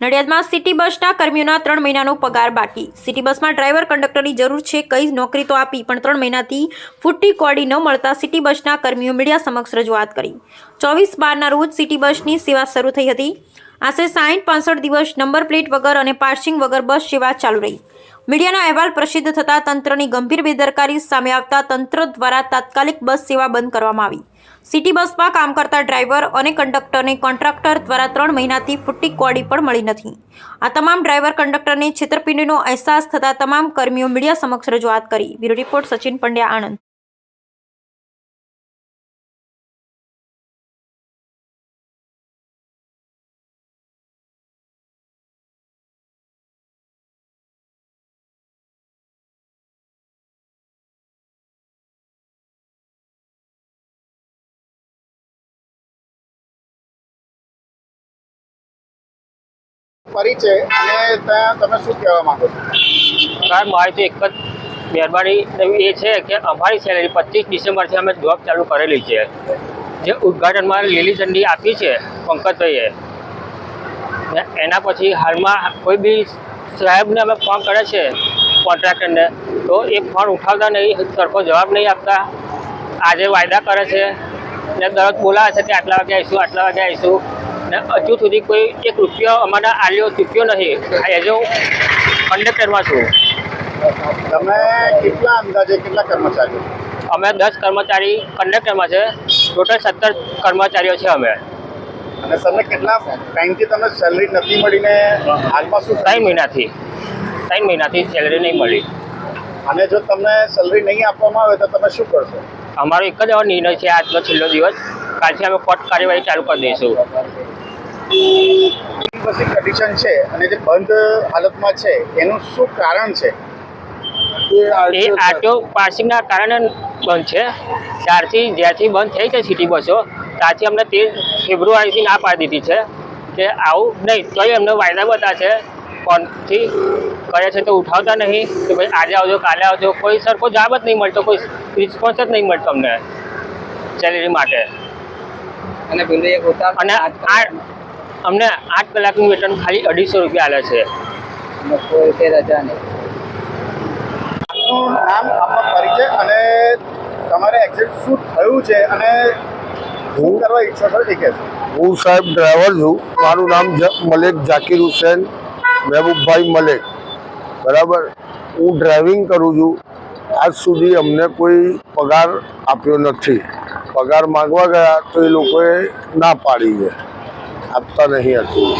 નડિયાદમાં city બસના કર્મીઓના ત્રણ મહિનાનો પગાર બાકી. સિટી બસમાં ડ્રાઈવર કંડક્ટરની જરૂર છે, કઈ નોકરી તો આપી, પણ ત્રણ મહિનાથી ફૂટી કોડી ન મળતા સિટી બસના કર્મીઓ મીડિયા સમક્ષ રજૂઆત કરી. ચોવીસ બારના રોજ સિટી બસની સેવા શરૂ થઈ હતી. આશરે સાઠ પાસઠ દિવસ નંબર પ્લેટ વગર અને પાર્સિંગ વગર બસ સેવા ચાલુ રહી. મીડિયાના અહેવાલ પ્રસિદ્ધ થતાં તંત્રની ગંભીર બેદરકારી સામે આવતા તંત્ર દ્વારા તાત્કાલિક બસ સેવા બંધ કરવામાં આવી. સિટી બસમાં કામ કરતા ડ્રાઈવર અને કંડક્ટરને કોન્ટ્રાક્ટર દ્વારા ત્રણ મહિનાથી ફૂટી કોડી પણ મળી નથી. આ તમામ ડ્રાઈવર કંડક્ટરને છેતરપિંડીનો અહેસાસ થતાં તમામ કર્મીઓ મીડિયા સમક્ષ રજૂઆત કરી. Bureau report Sachin Pandya, Anand. પરિચય અને ત્યાં તમે શું કહેવા માંગો છો? સાહેબ, મારી તો એક જ મહેરબાની એ છે કે અમારી સેલેરી પચીસ ડિસેમ્બરથી અમે જોબ ચાલુ કરેલી છે. જે ઉદ્ઘાટનમાં લીલી ઝંડી આપી છે પંકજભાઈએ. એના પછી હાલમાં કોઈ બી સાહેબને અમે ફોન કરે છે કોન્ટ્રાક્ટરને તો એ ફોન ઉઠાવતા નહીં, સરખો જવાબ નહીં આપતા. આજે વાયદા કરે છે ને દરરોજ બોલાવે છે કે આટલા વાગે આવીશું, આટલા વાગે આવીશું. ને હજુ સુધી કોઈ એક રૂપિયો અમારા આલ્યો ચૂક્યો નથી. એઝ હું કંડક્ટરમાં છું. તમે કેટલા અંદાજે કેટલા કર્મચારીઓ? અમે દસ કર્મચારી કંડક્ટરમાં છે. ટોટલ સત્તર કર્મચારીઓ છે અમે. અને તમને કેટલા ટાઈમથી તમને સેલરી નથી મળીને હાલમાં શું ત્રણ મહિનાથી. ત્રણ મહિનાથી સેલરી નહીં મળી. અને જો તમને સેલરી નહીં આપવામાં આવે તો તમે શું કરશો? અમારો એક જ એવો નિર્ણય છે આજનો છેલ્લો દિવસ. કાલથી અમે કોર્ટ કાર્યવાહી ચાલુ કરી દઈશું. બસની કન્ડિશન છે અને જે બંધ હાલતમાં છે એનું શું કારણ છે? એ આરટીઓ પાસિંગના કારણે બંધ છે. ત્યારથી જ્યાંથી બંધ થઈ છે સિટી બસો ત્યાંથી અમને તેર ફેબ્રુઆરીથી ના પાડી દીધી છે કે આવું નહીં તોય એમને વાયદા બધા છે. ફોનથી કરે છે તો ઉઠાવતા નહીં કે ભાઈ આજે આવજો કાલે આવજો કોઈ સરખો જવાબ જ નહીં મળતો કોઈ રિસ્પોન્સ જ નહીં મળતો અમને સેલેરી માટે. અને અને આ અમને આઠ કલાકનું વેતન ખાલી અઢીસો રૂપિયા આલે છે. આપનું નામ આપનો પરિચય અને તમારે એક્ઝેક્ટ શું થયું છે અને શું કરવા ઈચ્છો છો એ હું સાહેબ ડ્રાઈવર છું. મારું નામ જ- મલેક જાકીર હુસેન મહેબૂબભાઈ મલેક. બરાબર? હું ડ્રાઇવિંગ કરું છું. આજ સુધી અમને કોઈ પગાર આપ્યો નથી. પગાર માગવા ગયા તો એ લોકોએ ના પાડી છે. આપતા નહીં હતું.